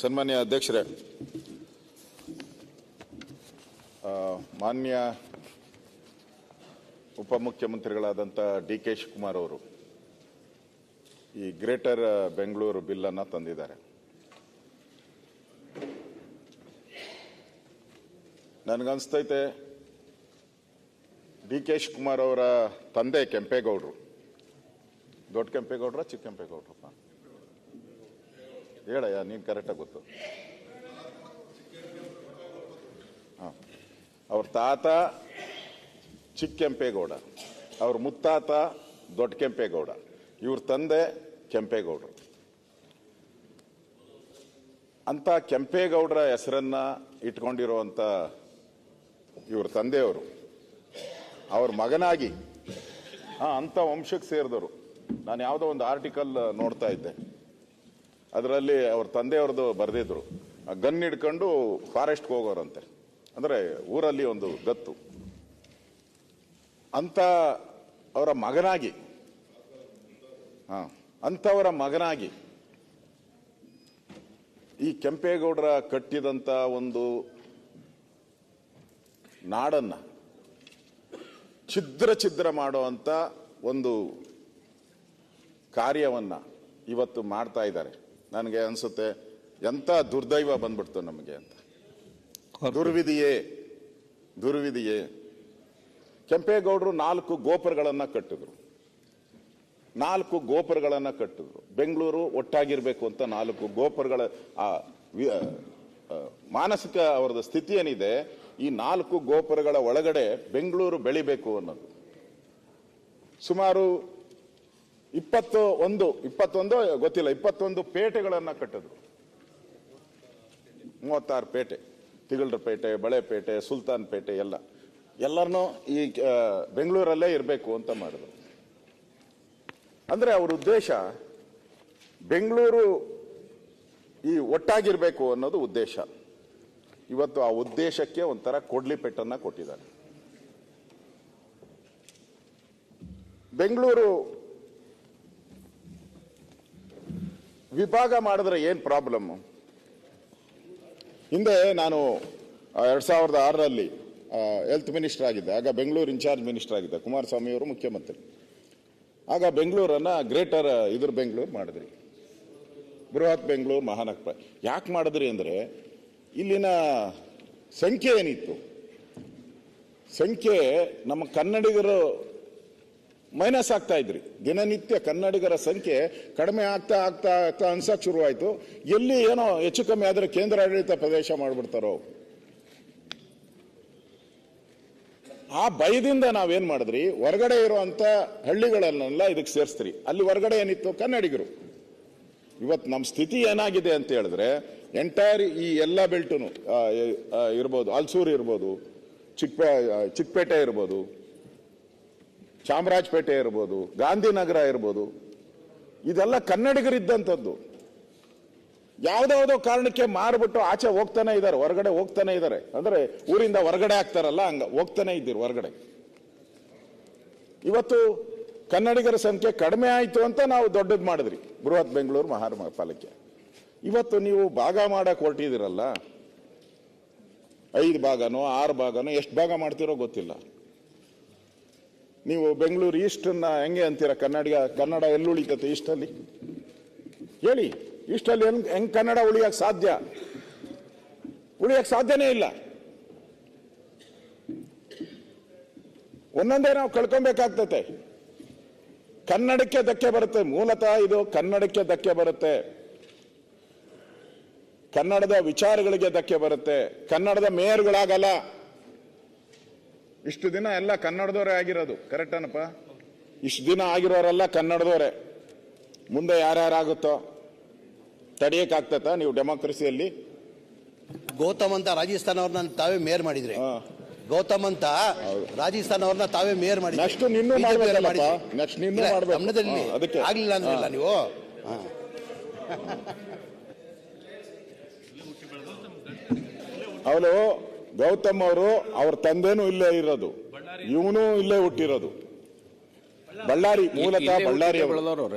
ಸನ್ಮಾನ್ಯ ಅಧ್ಯಕ್ಷರೇ ಮಾನ್ಯ ಉಪಮುಖ್ಯಮಂತ್ರಿಗಳಾದಂಥ ಡಿ ಕೆ ಶಿವಕುಮಾರ್ ಅವರು ಈ ಗ್ರೇಟರ್ ಬೆಂಗಳೂರು ಬಿಲ್ಲನ್ನು ತಂದಿದ್ದಾರೆ. ನನಗನ್ಸ್ತೈತೆ ಡಿ ಕೆ ಶಿವಕುಮಾರ್ ಅವರ ತಂದೆ ಕೆಂಪೇಗೌಡರು. ದೊಡ್ಡ ಕೆಂಪೇಗೌಡ್ರ, ಚಿಕ್ಕ ಕೆಂಪೇಗೌಡ್ರಪ್ಪ. ಹೇಳಯ್ಯ, ನೀನು ಕರೆಕ್ಟಾಗಿ ಗೊತ್ತು. ಹಾಂ. ಅವ್ರ ತಾತ ಚಿಕ್ಕ ಕೆಂಪೇಗೌಡ ಅವ್ರ ಮುತ್ತಾತ ದೊಡ್ಡ ಕೆಂಪೇಗೌಡ ಇವ್ರ ತಂದೆ ಕೆಂಪೇಗೌಡರು. ಅಂಥ ಕೆಂಪೇಗೌಡರ ಹೆಸರನ್ನ ಇಟ್ಕೊಂಡಿರುವಂಥ ಇವ್ರ ತಂದೆಯವರು, ಅವ್ರ ಮಗನಾಗಿ, ಹಾಂ, ಅಂಥ ವಂಶಕ್ಕೆ ಸೇರಿದವರು. ನಾನು ಯಾವುದೋ ಒಂದು ಆರ್ಟಿಕಲ್ ನೋಡ್ತಾ ಇದ್ದೆ. ಅದರಲ್ಲಿ ಅವ್ರ ತಂದೆಯವ್ರದ್ದು ಬರೆದಿದ್ರು. ಗನ್ ಹಿಡ್ಕೊಂಡು ಫಾರೆಸ್ಟ್ಗೆ ಹೋಗೋರಂತೆ. ಅಂದರೆ ಊರಲ್ಲಿ ಒಂದು ಗತ್ತು. ಅಂತ ಅವರ ಮಗನಾಗಿ. ಹಾಂ ಅಂಥವರ ಮಗನಾಗಿ. ಈ ಕೆಂಪೇಗೌಡರ ಕಟ್ಟಿದಂಥ ಒಂದು ನಾಡನ್ನ ಛಿದ್ರ ಛಿದ್ರ ಮಾಡುವಂಥ ಒಂದು ಕಾರ್ಯವನ್ನು ಇವತ್ತು ಮಾಡ್ತಾ ಇದ್ದಾರೆ. ನನಗೆ ಅನಿಸುತ್ತೆ ಎಂಥ ದುರ್ದೈವ ಬಂದ್ಬಿಡ್ತು ನಮಗೆ ಅಂತ. ದುರ್ವಿಧಿಯೇ ದುರ್ವಿಧಿಯೇ. ಕೆಂಪೇಗೌಡರು ನಾಲ್ಕು ಗೋಪುರಗಳನ್ನು ಕಟ್ಟಿದ್ರು. ನಾಲ್ಕು ಗೋಪುರಗಳನ್ನು ಕಟ್ಟಿದ್ರು. ಬೆಂಗಳೂರು ಒಟ್ಟಾಗಿರಬೇಕು ಅಂತ ನಾಲ್ಕು ಗೋಪುರಗಳ ಆ ಮಾನಸಿಕ ಅವರದ ಸ್ಥಿತಿ ಏನಿದೆ ಈ ನಾಲ್ಕು ಗೋಪುರಗಳ ಒಳಗಡೆ ಬೆಂಗಳೂರು ಬೆಳಿಬೇಕು ಅನ್ನೋದು. ಸುಮಾರು ಇಪ್ಪತ್ತು ಒಂದು ಇಪ್ಪತ್ತೊಂದು, ಗೊತ್ತಿಲ್ಲ, ಇಪ್ಪತ್ತೊಂದು ಪೇಟೆಗಳನ್ನು ಕಟ್ಟಿದ್ರು. ಮೂವತ್ತಾರು ಪೇಟೆ, ತಿಗಳರ ಪೇಟೆ ಬಳೆಪೇಟೆ ಸುಲ್ತಾನ್ ಪೇಟೆ, ಎಲ್ಲ. ಎಲ್ಲರನ್ನೂ ಈ ಬೆಂಗಳೂರಲ್ಲೇ ಇರಬೇಕು ಅಂತ ಮಾಡಿದ್ರು. ಅಂದರೆ ಅವ್ರ ಉದ್ದೇಶ ಬೆಂಗಳೂರು ಈ ಒಟ್ಟಾಗಿರಬೇಕು ಅನ್ನೋದು ಉದ್ದೇಶ. ಇವತ್ತು ಆ ಉದ್ದೇಶಕ್ಕೆ ಒಂಥರ ಕೊಡ್ಲಿ ಪೆಟ್ಟನ್ನು ಕೊಟ್ಟಿದ್ದಾರೆ. ಬೆಂಗಳೂರು ವಿಭಾಗ ಮಾಡಿದ್ರೆ ಏನು ಪ್ರಾಬ್ಲಮ್ ಹಿಂದೆ ನಾನು ಎರಡ್ ಸಾವಿರದ ಆರರಲ್ಲಿ ಹೆಲ್ತ್ ಮಿನಿಸ್ಟರ್ ಆಗಿದ್ದೆ. ಆಗ ಬೆಂಗಳೂರು ಇನ್ಚಾರ್ಜ್ ಮಿನಿಸ್ಟರ್ ಆಗಿದ್ದೆ. ಕುಮಾರಸ್ವಾಮಿ ಅವರು ಮುಖ್ಯಮಂತ್ರಿ. ಆಗ ಬೆಂಗಳೂರನ್ನ ಗ್ರೇಟರ್ ಇದ್ರ ಬೆಂಗಳೂರು ಮಾಡಿದ್ರಿ. ಬೃಹತ್ ಬೆಂಗಳೂರು, ಮಹಾನಗರ ಯಾಕೆ ಮಾಡಿದ್ರಿ ಅಂದರೆ, ಇಲ್ಲಿನ ಸಂಖ್ಯೆ ಏನಿತ್ತು? ಸಂಖ್ಯೆ ನಮ್ಮ ಕನ್ನಡಿಗರು ಮೈನಸ್ ಆಗ್ತಾ ಇದ್ರಿ. ದಿನನಿತ್ಯ ಕನ್ನಡಿಗರ ಸಂಖ್ಯೆ ಕಡಿಮೆ ಆಗ್ತಾ ಆಗ್ತಾ ಆಗ್ತಾ ಅನ್ಸಕ್ಕೆ ಶುರುವಾಯಿತು. ಎಲ್ಲಿ ಏನೋ ಹೆಚ್ಚು ಕಮ್ಮಿ ಆದರೆ ಕೇಂದ್ರ ಆಡಳಿತ ಪ್ರದೇಶ ಮಾಡಿಬಿಡ್ತಾರೋ? ಆ ಭಯದಿಂದ ನಾವೇನ್ ಮಾಡಿದ್ರಿ? ಹೊರಗಡೆ ಇರುವಂತ ಹಳ್ಳಿಗಳನ್ನೆಲ್ಲ ಇದಕ್ಕೆ ಸೇರಿಸ್ತೀರಿ. ಅಲ್ಲಿ ಹೊರಗಡೆ ಏನಿತ್ತು? ಕನ್ನಡಿಗರು. ಇವತ್ತು ನಮ್ಮ ಸ್ಥಿತಿ ಏನಾಗಿದೆ ಅಂತ ಹೇಳಿದ್ರೆ ಎಂಟೈರ್ ಈ ಎಲ್ಲ ಬೆಲ್ಟುನು ಇರ್ಬೋದು, ಅಲ್ಸೂರು ಇರ್ಬೋದು ಚಿಕ್ಕ ಚಿಕ್ಕಪೇಟೆ ಇರ್ಬೋದು ಚಾಮರಾಜಪೇಟೆ ಇರ್ಬೋದು, ಗಾಂಧಿನಗರ ಇರ್ಬೋದು, ಇದೆಲ್ಲ ಕನ್ನಡಿಗರಿದ್ದಂಥದ್ದು. ಯಾವುದ್ಯಾವುದೋ ಕಾರಣಕ್ಕೆ ಮಾರ್ಬಿಟ್ಟು ಆಚೆ ಹೋಗ್ತಾನೆ ಇದ್ದಾರೆ, ಹೊರಗಡೆ ಹೋಗ್ತಾನೆ ಇದ್ದಾರೆ. ಅಂದ್ರೆ ಊರಿಂದ ಹೊರಗಡೆ ಆಗ್ತಾರಲ್ಲ, ಹಂಗ ಹೋಗ್ತಾನೆ ಇದ್ದೀರಿ ಹೊರಗಡೆ. ಇವತ್ತು ಕನ್ನಡಿಗರ ಸಂಖ್ಯೆ ಕಡಿಮೆ ಆಯ್ತು ಅಂತ ನಾವು ದೊಡ್ಡದು ಮಾಡಿದ್ರಿ. ಬೃಹತ್ ಬೆಂಗಳೂರು ಮಹಾರ ಪಾಲಿಕೆ ಇವತ್ತು ನೀವು ಭಾಗ ಮಾಡಕ್ ಹೊರಟಿದ್ದೀರಲ್ಲ, ಐದು ಭಾಗನೋ, ಆರು ಭಾಗನೋ, ಎಷ್ಟು ಭಾಗ ಮಾಡ್ತಿರೋ ಗೊತ್ತಿಲ್ಲ. ನೀವು ಬೆಂಗಳೂರು ಈಸ್ಟನ್ನ ಹೆಂಗೆ ಅಂತೀರ? ಕನ್ನಡಿಗ, ಕನ್ನಡ ಎಲ್ಲಿ ಉಳಿತತೆ ಈಸ್ಟಲ್ಲಿ? ಹೇಳಿ, ಈಸ್ಟಲ್ಲಿ ಹೆಂಗ್ ಹೆಂಗ್ ಕನ್ನಡ ಉಳಿಯಕ್ ಸಾಧ್ಯ? ಉಳಿಯಕ್ ಸಾಧ್ಯನೇ ಇಲ್ಲ. ಒಂದೊಂದೇ ನಾವು ಕಳ್ಕೊಬೇಕಾಗ್ತತೆ. ಕನ್ನಡಕ್ಕೆ ಧಕ್ಕೆ ಬರುತ್ತೆ, ಮೂಲತಃ ಇದು ಕನ್ನಡಕ್ಕೆ ಧಕ್ಕೆ ಬರುತ್ತೆ. ಕನ್ನಡದ ವಿಚಾರಗಳಿಗೆ ಧಕ್ಕೆ ಬರುತ್ತೆ, ಕನ್ನಡದ ಮೇಯರ್ಗಳಾಗಲ್ಲ. ಇಷ್ಟು ದಿನ ಎಲ್ಲ ಕನ್ನಡದವರೇ ಆಗಿರೋದು ಕರೆಕ್ಟ್ ಅನಪ್ಪ ಇಷ್ಟು ದಿನ ಆಗಿರೋರೆಲ್ಲ ಕನ್ನಡದವರೇ ಮುಂದೆ ಯಾರ್ಯಾರಾಗುತ್ತೋ ತಡೆಯಕ್ಕಾಗ್ತತ ನೀವು ಡೆಮೋಕ್ರಸಿಯಲ್ಲಿ ಗೌತಮ್ ಅಂತ ರಾಜಸ್ಥಾನ ಅವ್ರನ್ನ ತಾವೇ ಮೇಯರ್ ಮಾಡಿದ್ರಿ ಹಾ. ಗೌತಮ್ ಅಂತ ರಾಜಸ್ಥಾನ ಅವ್ರನ್ನ ತಾವೇ ಮೇಯರ್ ಮಾಡಿದ್ರಿ Next ನೀನು ಮಾಡ್ಬೇಡ ಅವ್ರು ಮಾಡ್ಬೇಕಲ್ಲಪ್ಪ. ಮಾಡಿದ್ರಿ. Next ನೀನು ಮಾಡ್ಬೇಕು. ಗಮನದಲ್ಲಿ ಹಾ, ಅದಕ್ಕೆ. ಆಗ್ಲಿಲ್ಲ ಅಂದ್ರಲ್ಲ ನೀವು ಹಾ. ಅವಳು ಗೌತಮ್ ಅವರು ಅವ್ರ ತಂದೆನೂ ಇಲ್ಲೇ ಇರೋದು. ಇವನು ಇಲ್ಲೇ ಹುಟ್ಟಿರೋದು. ಬಳ್ಳಾರಿ ಮೂಲತಃ ಬಳ್ಳಾರಿ ಅವರು